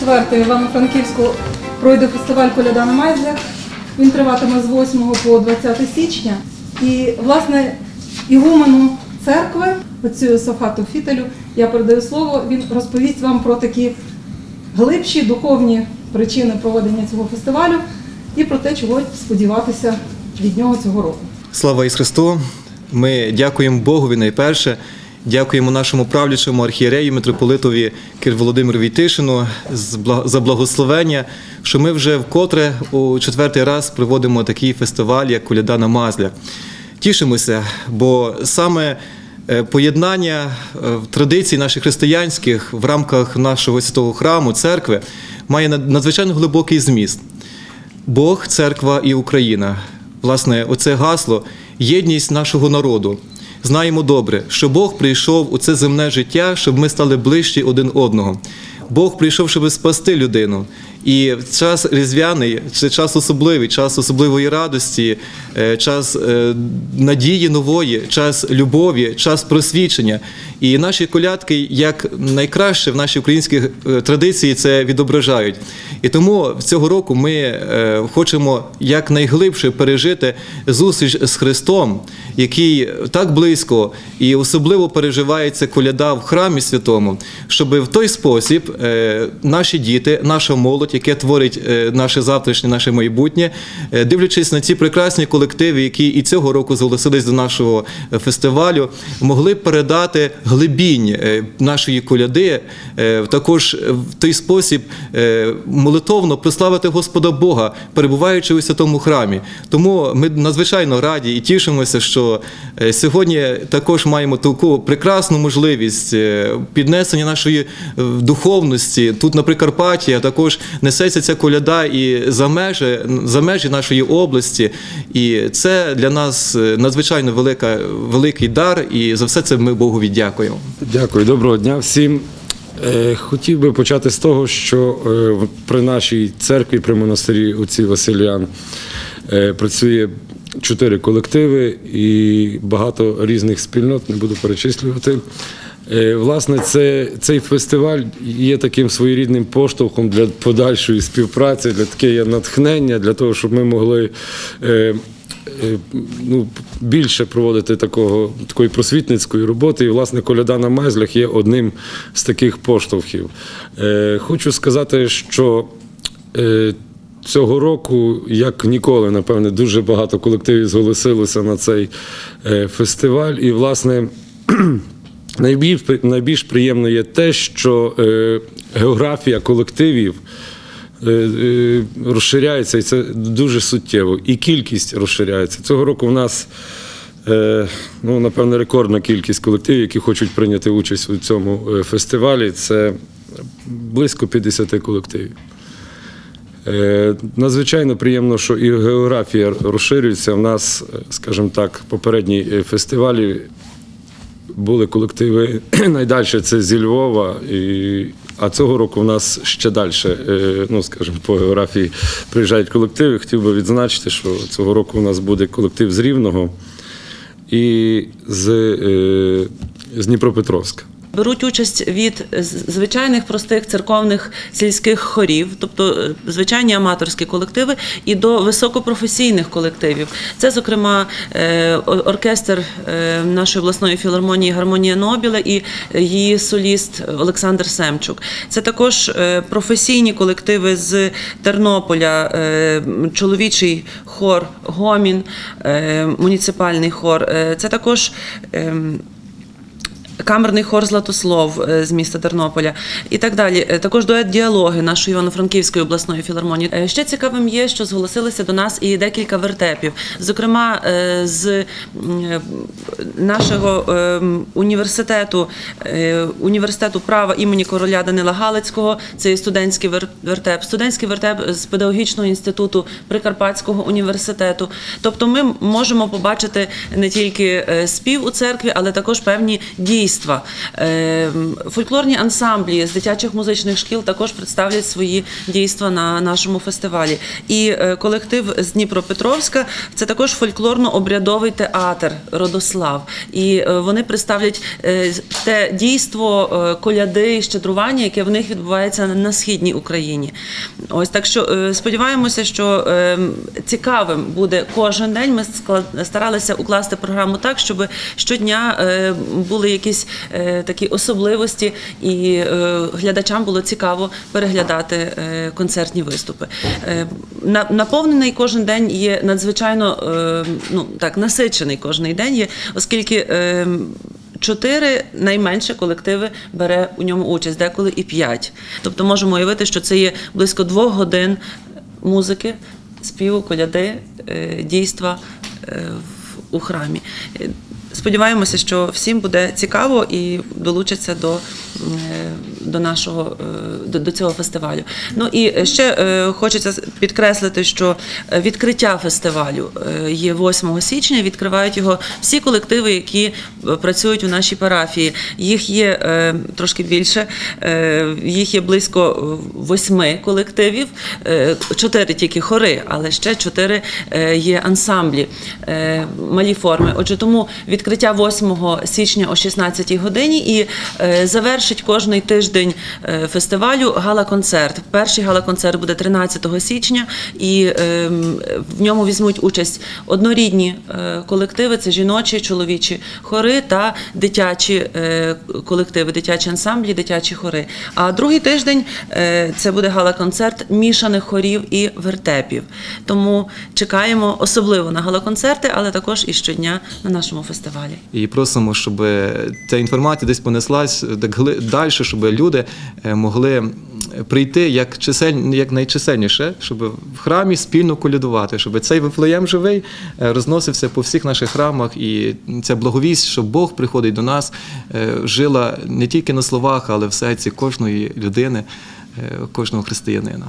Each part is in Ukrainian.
24 в Івано-Франківську пройде фестиваль Коляда на Майзлях. Він триватиме з 8 по 20 січня. І, власне, ігумену церкви, отцю Софату Фітелю, я передаю слово, він розповість вам про такі глибші духовні причини проведення цього фестивалю і про те, чого сподіватися від нього цього року. Слава Ісусу Христу! Ми дякуємо Богові найперше. Дякуємо нашому правлячому архієрею, митрополитові Кир Володимиру Війтишину за благословення, що ми вже вкотре у четвертий раз проводимо такий фестиваль, як Коляда Мазля. Тішимося, бо саме е, поєднання е, традицій наших християнських в рамках нашого святого храму, церкви, має над- надзвичайно глибокий зміст. Бог, церква і Україна. Власне, оце гасло єдність нашого народу. Знаємо добре, що Бог прийшов у це земне життя, щоб ми стали ближчі один одного. Бог прийшов, щоб спасти людину. І час різдвяний, це час особливий, час особливої радості, е, час е, надії нової, час любові, час просвічення. І наші колядки, як найкраще в нашій українській е, традиції, це відображають. І тому цього року ми е, хочемо якнайглибше пережити зустріч з Христом, який так близько і особливо переживається коляда в храмі святому, щоб в той спосіб е, наші діти, наша молодь, яке творить е, наше завтрашнє, наше майбутнє, дивлячись на ці прекрасні колективи, які і цього року зголосились до нашого фестивалю, могли передати глибінь нашої коляди, також в той спосіб молитовно прославити Господа Бога, перебуваючи у святому храмі. Тому ми надзвичайно раді і тішимося, що е, сьогодні також маємо таку прекрасну можливість е, піднесення нашої е, духовності. Тут на Прикарпатті також несеться ця коляда і за межі, за межі нашої області. І це для нас надзвичайно велика, великий дар, і за все це ми Богу дякуємо. Дякую, доброго дня всім. Е, Хотів би почати з того, що е, при нашій церкві, при монастирі отці Василіан е, працює чотири колективи і багато різних спільнот, не буду перечислювати. Власне, це, цей фестиваль є таким своєрідним поштовхом для подальшої співпраці, для таке натхнення, для того, щоб ми могли. Е, ну, більше проводити такого, такої просвітницької роботи. І, власне, коляда на майзлях є одним з таких поштовхів. Е, Хочу сказати, що е, цього року, як ніколи, напевне, дуже багато колективів зголосилося на цей фестиваль. І, власне, Найбільш, приємно є те, що географія колективів розширяється, і це дуже суттєво. І кількість розширяється. Цього року в нас, е, ну, напевно, рекордна кількість колективів, які хочуть прийняти участь у цьому е, фестивалі. Це близько 50 колективів. Е, Надзвичайно приємно, що і географія розширюється. У нас, е, скажімо так, попередні е, фестивалі були колективи найдальше це зі Львова, і, а цього року в нас ще далі, ну скажімо, по географії приїжджають колективи. Хотів би відзначити, що цього року у нас буде колектив з Рівного і з, е, з Дніпропетровська. Беруть участь від звичайних простих церковних сільських хорів, тобто е, звичайні аматорські колективи, і до високопрофесійних колективів. Це, зокрема, е, оркестр е, нашої обласної філармонії Гармонія Нобіла і її соліст Олександр Семчук. Це також професійні колективи з Тернополя, чоловічий хор Гомін, муніципальний хор. Це також. Камерний хор Златослов е, з міста Тернополя і так далі. Е, Також дует діалоги нашої Івано-Франківської обласної філармонії. Е, Ще цікавим є, що зголосилися до нас і декілька вертепів. Зокрема, з нашого університету університету права імені короля Данила Галицького. Це студентський вер- вертеп, студентський вертеп з педагогічного інституту Прикарпатського університету. Тобто, ми можемо побачити не тільки спів у церкві, але також певні дійства. Дійства. Е, Фольклорні ансамблі з дитячих музичних шкіл також представлять свої дійства на нашому фестивалі. І е, колектив з Дніпропетровська це також фольклорно-обрядовий театр Родослав. І е, вони представлять е, те дійство коляди щедрування, яке в них відбувається на східній Україні. Ось так що сподіваємося, що е, цікавим буде кожен день. Ми старалися укласти програму так, щоб щодня були якісь е, такі особливості, і е, глядачам було цікаво переглядати е, концертні виступи. На- Наповнений кожен день є надзвичайно ну так насичений кожен день є, оскільки. Чотири найменше колективи бере у ньому участь, деколи і п'ять. Тобто можемо уявити, що це є близько двох годин музики, співу, коляди, дійства у храмі. Сподіваємося, що всім буде цікаво і долучаться до, до нашого е, до, до цього фестивалю. Ну і ще е, хочеться підкреслити, що е, відкриття фестивалю е, є 8 січня. Відкривають його всі колективи, які е, працюють у нашій парафії. Їх є е, трошки більше, е, їх є близько е, восьми колективів, е, чотири тільки хори, але ще чотири е, є ансамблі, е, малі форми. Отже, тому відкриття 8 січня о 16 годині і е, завершить кожний тиждень е, фестивалю гала-концерт. Перший гала-концерт буде 13 січня, і е, в ньому візьмуть участь однорідні е, колективи, це жіночі, чоловічі хори та дитячі е, колективи, дитячі ансамблі, дитячі хори. А другий тиждень це буде гала-концерт мішаних хорів і вертепів. Тому чекаємо особливо на гала-концерти, але також і щодня на нашому фестивалі. І просимо, щоб ця інформація десь понеслась так далі, щоб люди е, могли прийти як чисель, як найчисельніше, щоб в храмі спільно колядувати, щоб цей вифлеєм живий е, розносився по всіх наших храмах, і ця благовість, що Бог приходить до нас, е, жила не тільки на словах, але в серці кожної людини, кожного християнина.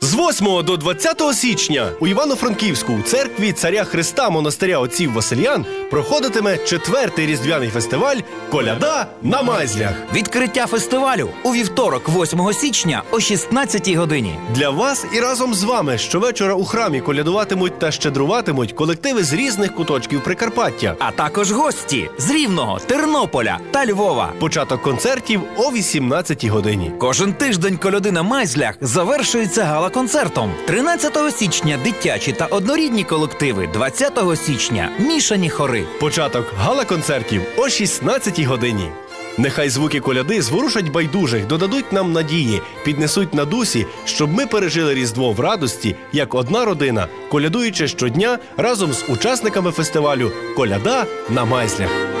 З 8 до 20 січня у Івано-Франківську у церкві царя Христа монастиря отців Васильян проходитиме четвертий різдвяний фестиваль Коляда на майзлях. Відкриття фестивалю у вівторок, 8 січня о 16 годині. Для вас і разом з вами щовечора у храмі колядуватимуть та щедруватимуть колективи з різних куточків Прикарпаття. А також гості з Рівного, Тернополя та Львова. Початок концертів о 18 годині. Кожен тиждень коляди на майзлях завершується гала-концертом. 13 січня дитячі та однорідні колективи, 20 січня мішані хори. Початок гала-концертів о 16 годині. Нехай звуки коляди зворушать байдужих, додадуть нам надії, піднесуть на дусі, щоб ми пережили Різдво в радості, як одна родина, колядуючи щодня разом з учасниками фестивалю Коляда на майзлях.